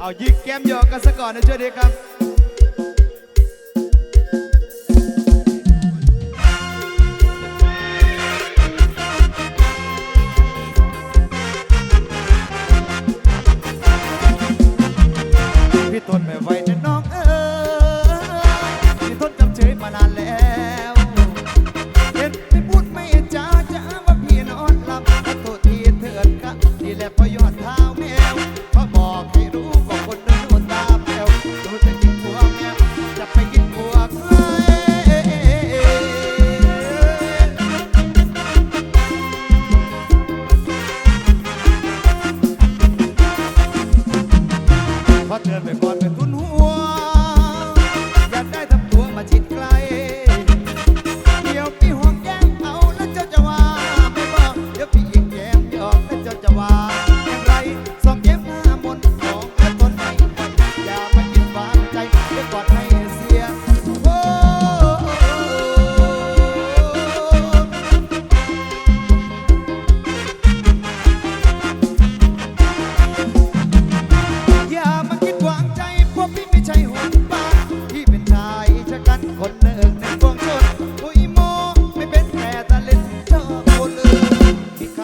เอายิกแก้มหยอกกันซะก่อนนะช่วยดีครับพี่ต้นไม่ไว้ me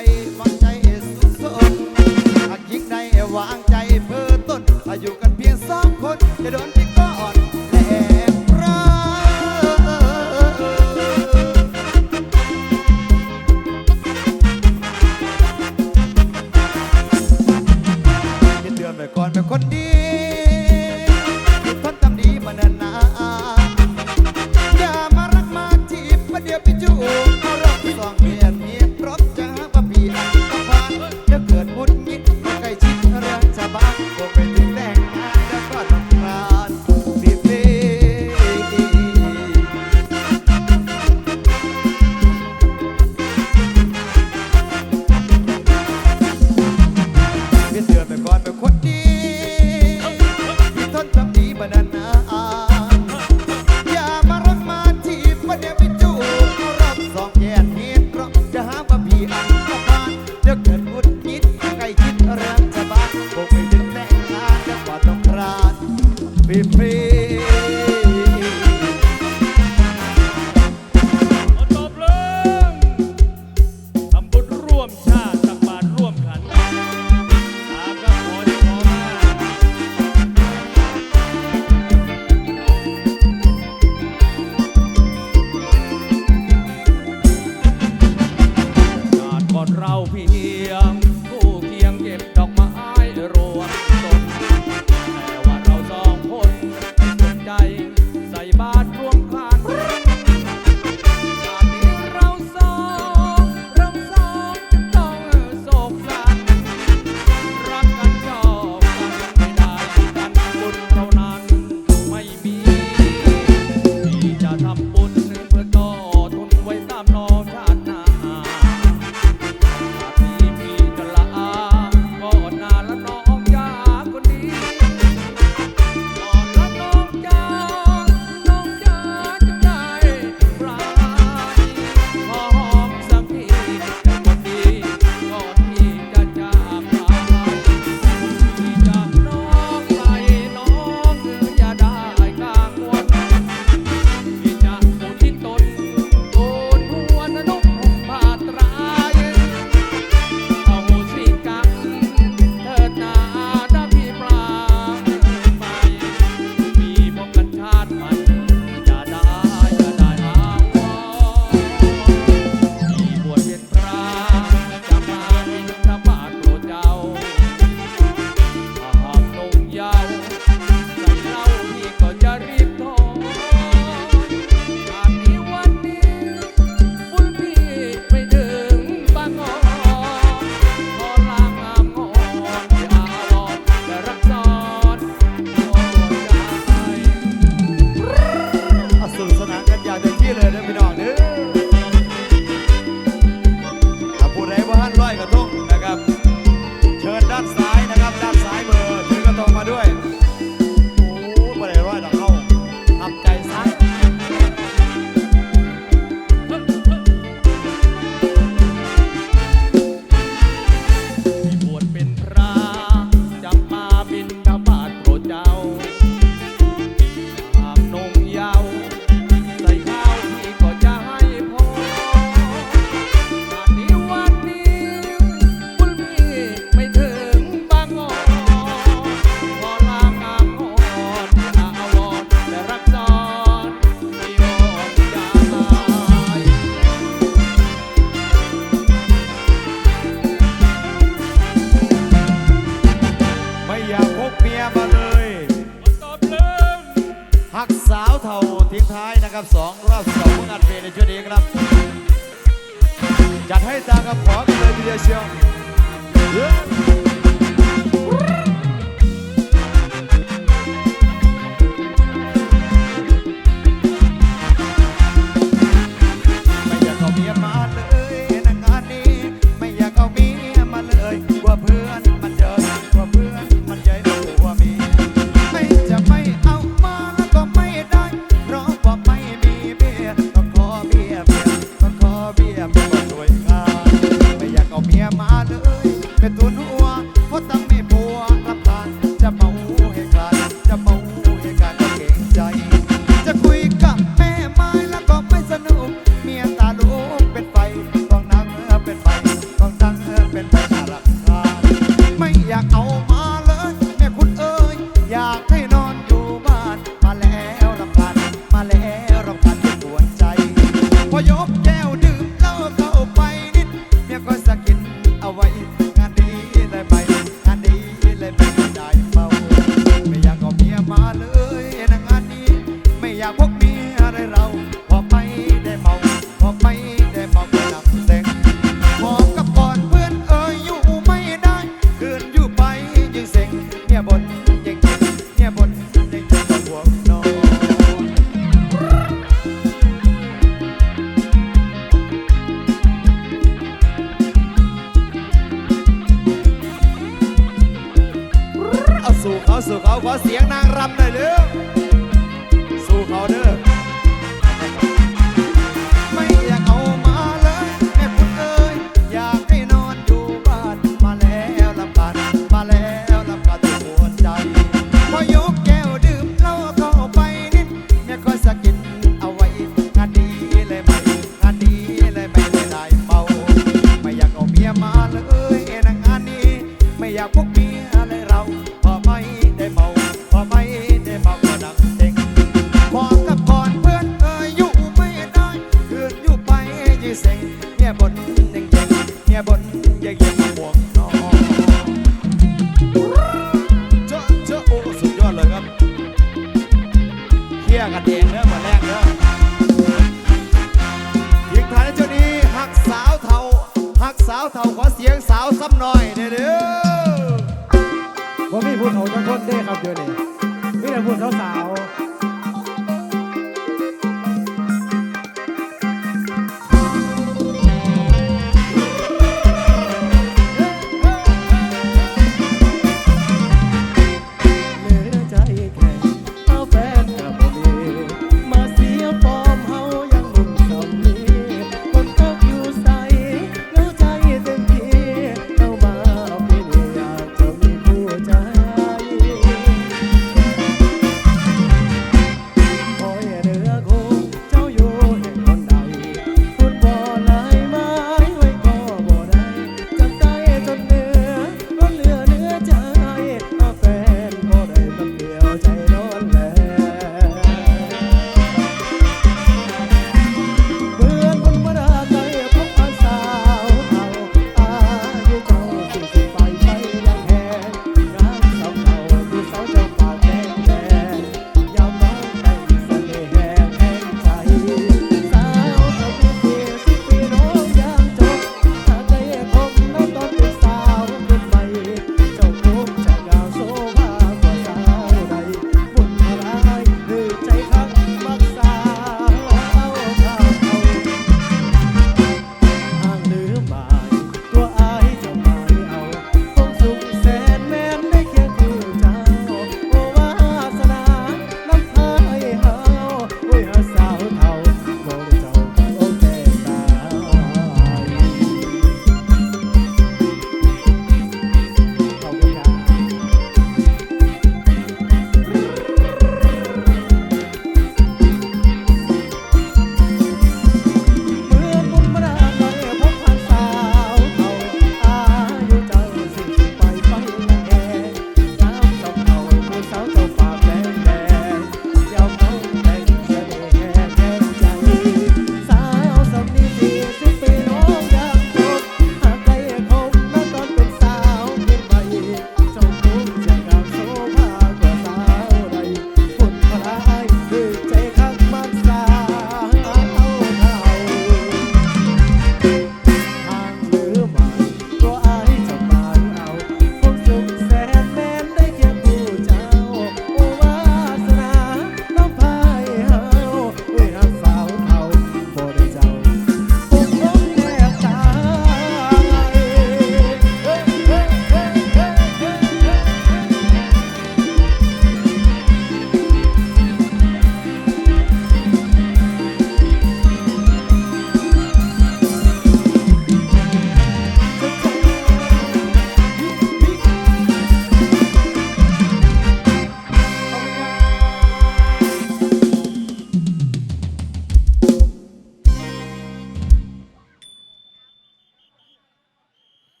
Aí. be paid. ครับสองรอบสองผู้อัดเพลงในชุดนี้ครับ จัดให้ตากับขอเลยทีเดียวเชียว สู่เขาสู่เขาขอเสียงนางรำหน่อยเร็วสู่เขาเด้อ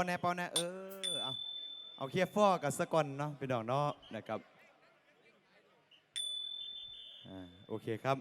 เออเป่าแน่เป่าแน่เออเอาเอาเคลียร์ฟอกับสกอนเนาะเป็นดอกเนาะนะครับอ่าโอเคครับ